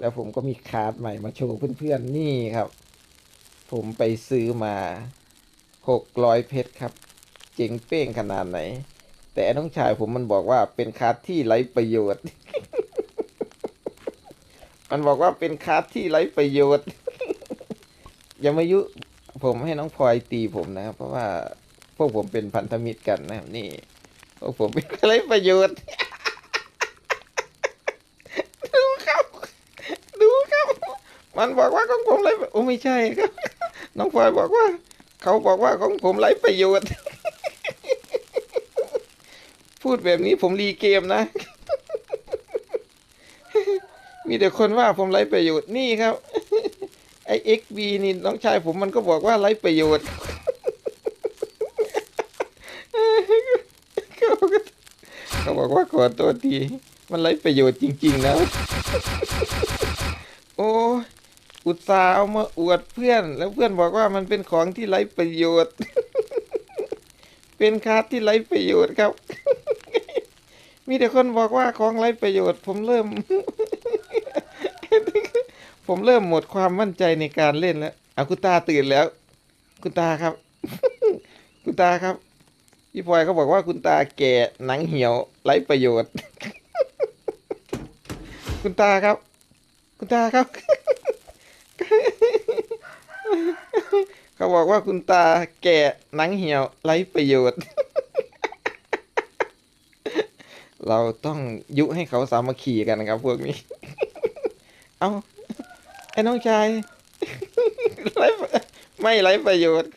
แล้วผมก็มีคาร์ดใหม่มาโชว์เพื่อนๆนี่ครับ ผมไปซื้อมาหกร้อยเพชรครับ เจ๋งเป้งขนาดไหน แต่น้องชายผมมันบอกว่าเป็นคาร์ดที่ไร้ประโยชน์ มันบอกว่าเป็นคาร์ดที่ไร้ประโยชน์ อย่ามายุผมให้น้องพลอยตีผมนะครับ เพราะว่าพวกผมเป็นพันธมิตรกันนะครับ นี่พวกผมเป็นไร้ประโยชน์ ดูครับ ดูครับ มันบอกว่าของผมไรโอ้ไม่ใช่ครับน้องพลอยบอกว่า เขาบอกว่าของผมไรประโยชน์ พูดแบบนี้ผมรีเกมนะ มีแต่คนว่าผมไรประโยชน์นี่ครับไอเอ็กบีนี่น้องชายผมมันก็บอกว่าไรประโยชน์เขาบอกว่าขอตัวทีมันไร้ประโยชน์จริงๆนะโอ้ อุตส่าห์เอามาอวดเพื่อน แล้วเพื่อนบอกว่ามันเป็นของที่ไร้ประโยชน์ เป็นคาร์ดที่ไร้ประโยชน์ครับ มีแต่คนบอกว่าของไร้ประโยชน์ ผมเริ่ม ผมเริ่มหมดความมั่นใจในการเล่นแล้วเอาคุณตาตื่นแล้ว คุณตาครับ คุณตาครับพี่พลอยเขาบอกว่าคุณตาแก่หนังเหี่ยวไร้ประโยชน์ คุณตาครับ คุณตาครับ เขาบอกว่าคุณตาแก่หนังเหี่ยวไร้ประโยชน์ เราต้องยุให้เขาสามัคคีกันนะครับ พวกนี้ เอาไอ้น้องชายไร้ไม่ไร้ประโยชน์